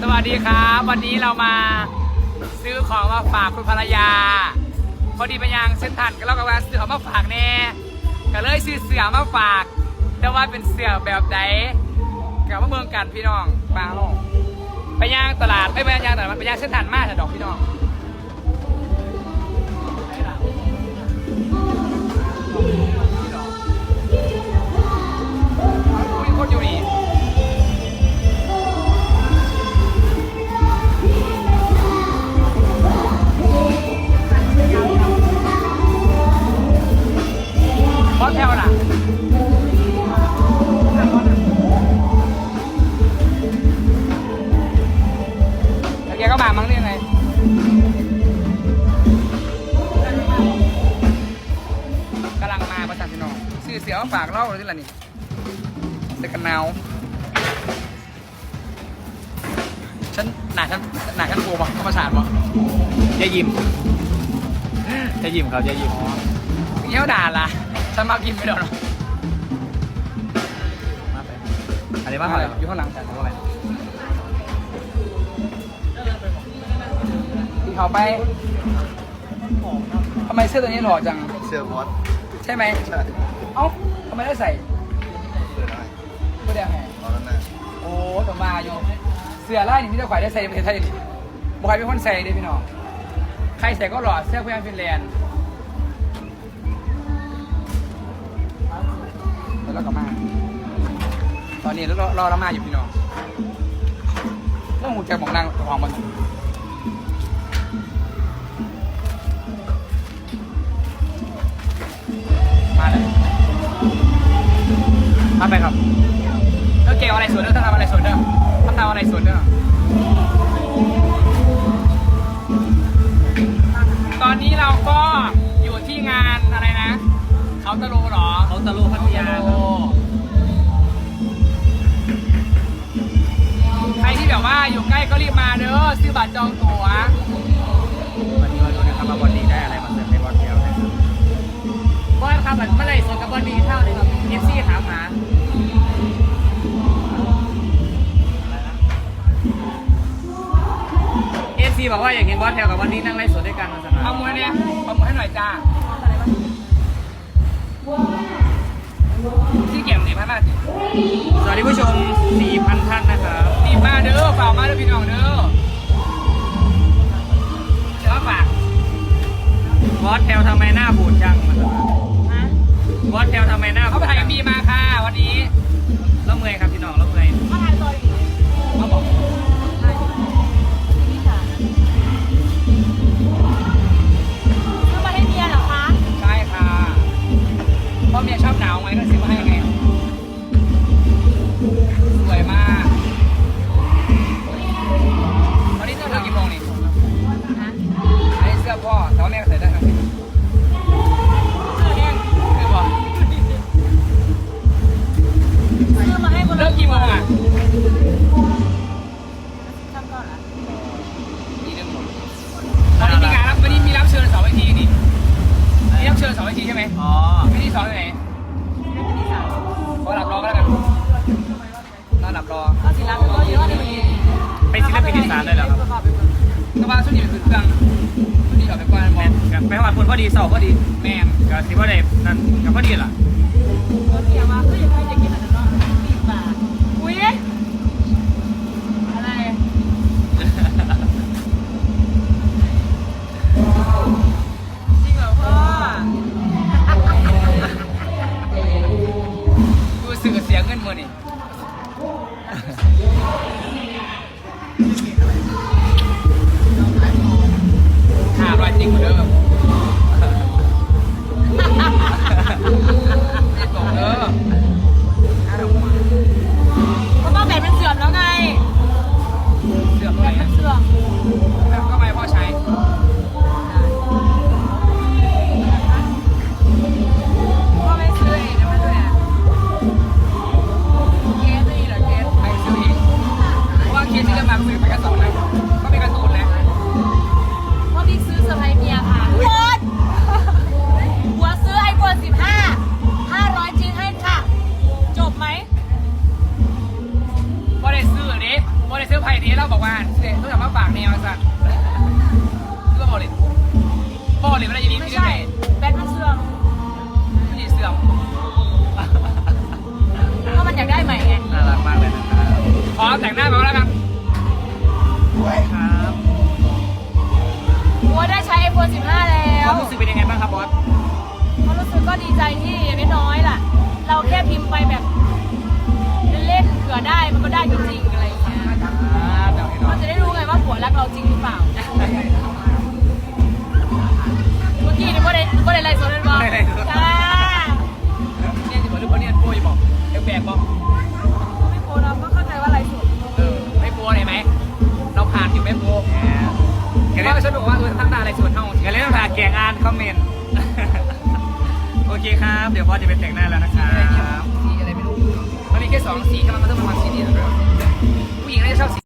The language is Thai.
สวัสดีครับ วันนี้เรามาซื้อของมาฝากคุณภรรยา พอดีไปยังเส้นทันก็เราก็ว่าซื้อของมาฝากแน่ก็เลยซื้อเสือมาฝาก แต่ว่าเป็นเสือแบบไหนกับว่าเมืองกันพี่น้องบางลงไปย่างตลาดไปไปย่างตลาดมันไปย่างเส้นทันมากแต่ดอกพี่น้อง ฝากเล่าเลยที่ละนี่เสกันหนาวฉันหนาฉันหนาฉันกลัวปะธรรมศาสตร์ปะยายยิมยายยิมครับยายยิมอ๋อเงี้ยวด่าล่ะฉันมากินไม่โดนหรอกมาไปอันนี้มามาเลเท่ายไหร่อยู่ข้างหลังแต่ว่าไงพี่เขาไปทำไมเสื้อตัวนี้หล่อจังเสื้อบอส ใช่ไหมใช่เอ้าทำไมได้ใส่เสื้อได้ไม่ได้ไงตอนนั้นนะโอ้ตัวมาอยู่เสื้อไล่นี่ไมแต่ได้ข่อยได้ใส่ในประเทศไทยบ่ใครเป็นคนใส่เด้พี่น้อง ใครใส่ก็หล่อเสื้อพยานฟินแลนด์แล้วเราก็มา ตอนนี้เรอรอเรามาอยู่พี่น้องเรื่องหูใจของนางของมัน ไปครับเออเกลอะไรสวนเด้อถ้าทำอะไรสวนเด้อถ้าทำอะไรสวนเด้อตอนนี้เราก็อยู่ที่งานอะไรนะ เขาตะโลเหรอ เขาตะลุพัทยาครับใครที่แบบว่าอยู่ใกล้ก็รีบมาเด้อซื้อบัตรจองตั๋ววันนี้มาดูนะครับว่าบอลลีได้อะไรมาเสริมในบอลเดียวนะครับบอสครับเมื่อไหร่สวนกับบอลดีเท่าเลยครับเอฟซีถามหา บอกว่าอยากเห็นบอลแถวกับบอลลีนั่งไลฟ์สดด้วยกันมาสมัครเอามวยเนี่ยเอามวยให้หน่อยจ้าที่เก็บดีมากมากสวัสดีผู้ชม 4,000 ท่านนะครับดีมากเด้อฝากมาเด้อพี่น้องเด้อเดี๋ยวฝากบอสแถวทำไมหน้าบูดจังมาสมัครบอสแถวทำไมหน้าเขาไปถ่ายกับบีมาค่ะวันนี้แล้วเมื่อยครับพี่น้องแล้วเมื่อยเขาบอก มีรับเชิญสองเวทีใช่ไหมอ๋อเวทีสองที่ไหนขอหลับรอก็แล้วกันนอนหลับรอก็สิรับก็เยอะเลยเป็นศิลปินอีสานเลยเหรอครับก็ว่าช่วงนี้เป็นเครื่องช่วงนี้ออกไปกว้านมแมองนครับไปหอดคนพอดีเสาร์พอดีแม่งก็สิว่าได้นั่นก็พอดีล่ะ ห้าร้อยจริงเหมือนเดิมไม่ แค่พิมพ์ไปแบบเล่นๆเผื่อได้มันก็ได้จริงๆอะไรอย่างเงี้ยอ่าเดี๋ยวให้น้อเราจะได้รู้ไงว่าผัวรักเราจริงหรือเปล่า เมื่อกี้นี่ว่าได้ว่าได้อะไรสดเลยบอกจ้าเนี่ยจะบอกหรือเปล่าเนี่ยโป้ยบอกเอฟแบกบอกไม่โพนะก็เข้าใจว่าอะไรสดเออไม่โป้เลยไหมเราผ่านอยู่ไม่โป้แหมแกเล่าฉันบอกว่าเออทั้งหน้าอะไรส่วนเท่าขอย่าเล่นผ่าแกงอ่านคอมเมนต์โอเคครับ เดี๋ยวบอจะไปแต่งหน้าแล้วนะครับ แค่สองสีกำลังมาเพิ่มประมาณสีเดียวผู้หญิงน่าจะชอบสี